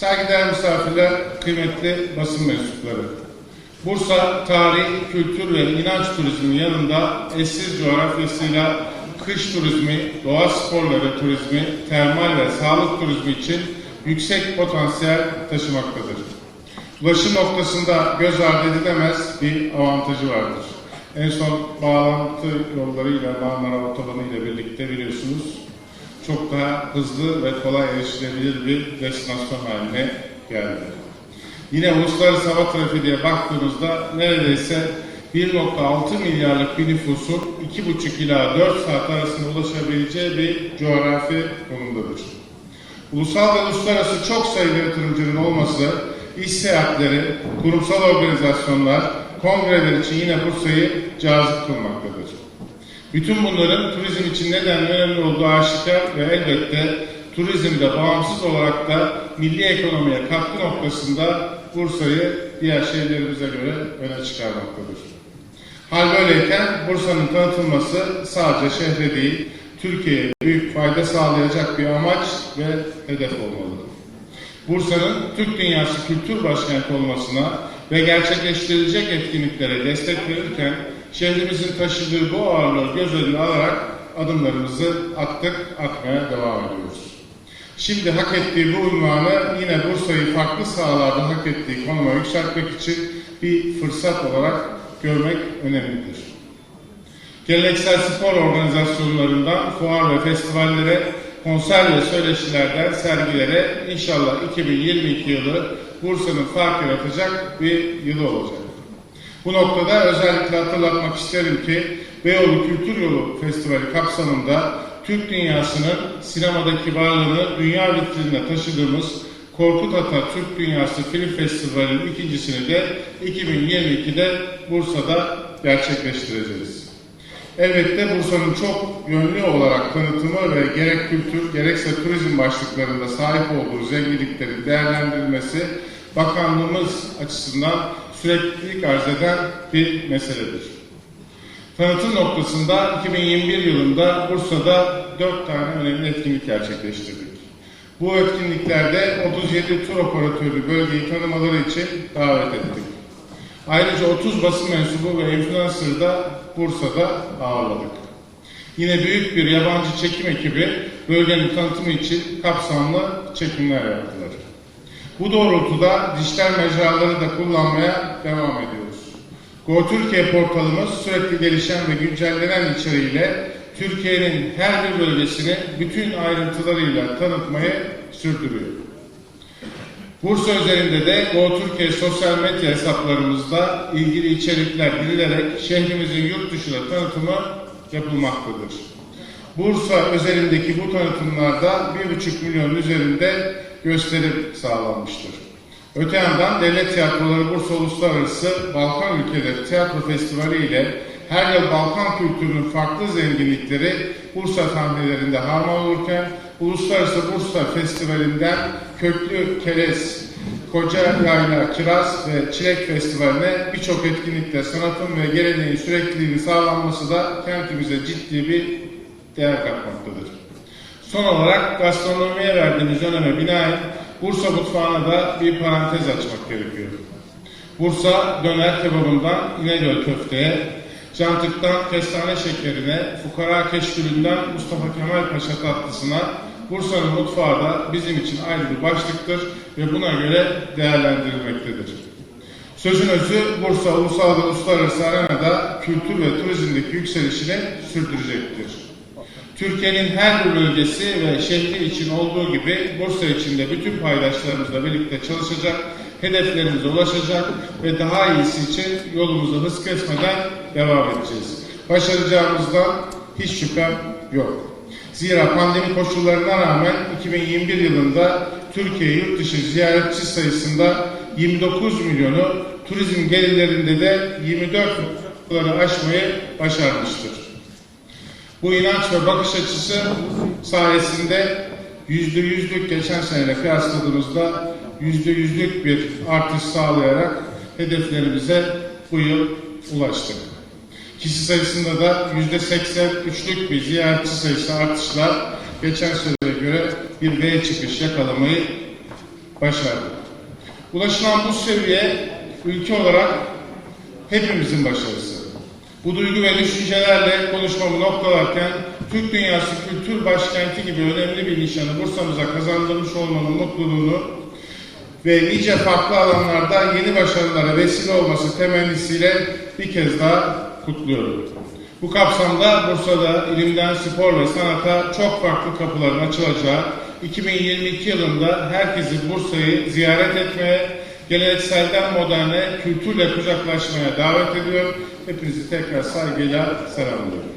Saygıdeğer misafirler, kıymetli basın mensupları. Bursa, tarih, kültür ve inanç turizmi yanında eşsiz coğrafyasıyla kış turizmi, doğa sporları turizmi, termal ve sağlık turizmi için yüksek potansiyel taşımaktadır. Ulaşım noktasında göz ardı edilemez bir avantajı vardır. En son bağlantı yollarıyla Marmara Otobanı ile birlikte biliyorsunuz çok daha hızlı ve kolay erişilebilir bir destinasyon haline geldi. Yine uluslararası hava trafiği diye baktığımızda neredeyse 1.6 milyarlık bir nüfusun 2,5 ila 4 saat arasında ulaşabileceği bir coğrafi konumdadır. Ulusal ve uluslararası çok sayıda yatırımcının olması, iş seyahatleri, kurumsal organizasyonlar, kongreler için yine Bursa'yı cazip kılmaktadır. Bütün bunların turizm için neden önemli olduğu aşikar ve elbette turizmde bağımsız olarak da milli ekonomiye katkı noktasında Bursa'yı diğer şehirlerimize göre öne çıkarmaktadır. Hal böyleyken Bursa'nın tanıtılması sadece şehre değil, Türkiye'ye büyük fayda sağlayacak bir amaç ve hedef olmalı. Bursa'nın Türk Dünyası Kültür Başkenti olmasına ve gerçekleştirilecek etkinliklere destek verirken şehrimizin taşıdığı bu ağırlığı göz önüne alarak adımlarımızı attık, atmaya devam ediyoruz. Şimdi hak ettiği bu unvanı yine Bursa'yı farklı sahalarda hak ettiği konuma yükseltmek için bir fırsat olarak görmek önemlidir. Geleneksel spor organizasyonlarından fuar ve festivallere, konser ve söyleşilerden sergilere inşallah 2022 yılı Bursa'nın fark yaratacak bir yılı olacak. Bu noktada özellikle hatırlatmak isterim ki Beyoğlu Kültür Yolu Festivali kapsamında Türk dünyasının sinemadaki varlığını dünya vitrinine taşıdığımız Korkut Ata Türk Dünyası Film Festivali'nin ikincisini de 2022'de Bursa'da gerçekleştireceğiz. Elbette Bursa'nın çok yönlü olarak tanıtımı ve gerek kültür gerekse turizm başlıklarında sahip olduğu zenginliklerin değerlendirilmesi bakanlığımız açısından süreklilik arz eden bir meseledir. Tanıtım noktasında 2021 yılında Bursa'da 4 tane önemli etkinlik gerçekleştirdik. Bu etkinliklerde 37 tur operatörü bölgeyi tanımaları için davet ettik. Ayrıca 30 basın mensubu ve influencer da Bursa'da ağırladık. Yine büyük bir yabancı çekim ekibi bölgenin tanıtımı için kapsamlı çekimler yaptılar. Bu doğrultuda dijital mecraları da kullanmaya devam ediyoruz. Go Türkiye portalımız sürekli gelişen ve güncellenen içeriğiyle Türkiye'nin her bir bölgesini bütün ayrıntılarıyla tanıtmayı sürdürüyor. Bursa üzerinde de Go Türkiye sosyal medya hesaplarımızda ilgili içerikler girilerek şehrimizin yurt dışına tanıtımı yapılmaktadır. Bursa özelindeki bu tanıtımlarda 1,5 milyon üzerinde gösterim sağlanmıştır. Öte yandan Devlet Tiyatroları Bursa Uluslararası Balkan Ülkeleri Tiyatro Festivali ile her yıl Balkan kültürünün farklı zenginlikleri Bursa sahnelerinde harman olurken Uluslararası Bursa Festivali'nden Köklü Keres, Koca Yayla, Kiraz ve Çilek Festivali'ne birçok etkinlikte sanatın ve geleneğin sürekliliğinin sağlanması da kentimize ciddi bir değer katmaktadır. Son olarak gastronomiye verdiğimiz öneme binaen Bursa mutfağına da bir parantez açmak gerekiyor. Bursa döner kebabından İnegöl köfteye, cantıktan kestane şekerine, fukara keşkülünden Mustafa Kemal Paşa tatlısına Bursa'nın mutfağı da bizim için ayrı bir başlıktır ve buna göre değerlendirilmektedir. Sözün özü Bursa ulusal ve uluslararası arenada kültür ve turizmdeki yükselişini sürdürecektir. Türkiye'nin her bir bölgesi ve şehri için olduğu gibi Bursa için de bütün paydaşlarımızla birlikte çalışacak, hedeflerimize ulaşacak ve daha iyisi için yolumuza hız kesmeden devam edeceğiz. Başaracağımızdan hiç şüphem yok. Zira pandemi koşullarına rağmen 2021 yılında Türkiye yurt dışı ziyaretçi sayısında 29 milyonu, turizm gelirlerinde de 24 milyonları aşmayı başarmıştır. Bu inanç ve bakış açısı sayesinde yüzde yüzlük geçen seneyle kıyasladığımızda yüzde yüzlük bir artış sağlayarak hedeflerimize bu yıl ulaştık. Kişi sayısında da yüzde seksen üçlük bir ziyaretçi sayısı artışla geçen seneye göre bir V çıkış yakalamayı başardık. Ulaşılan bu seviye ülke olarak hepimizin başarısı. Bu duygu ve düşüncelerle konuşmamı noktalarken Türk Dünyası Kültür Başkenti gibi önemli bir nişanı Bursa'mıza kazandırmış olmanın mutluluğunu ve nice farklı alanlarda yeni başarılara vesile olması temennisiyle bir kez daha kutluyorum. Bu kapsamda Bursa'da ilimden spor ve sanata çok farklı kapıların açılacağı 2022 yılında herkesi Bursa'yı ziyaret etmeye, gelenekselden moderne, kültürle kucaklaşmaya davet ediyor. Hepinizi tekrar saygıyla selamlıyorum.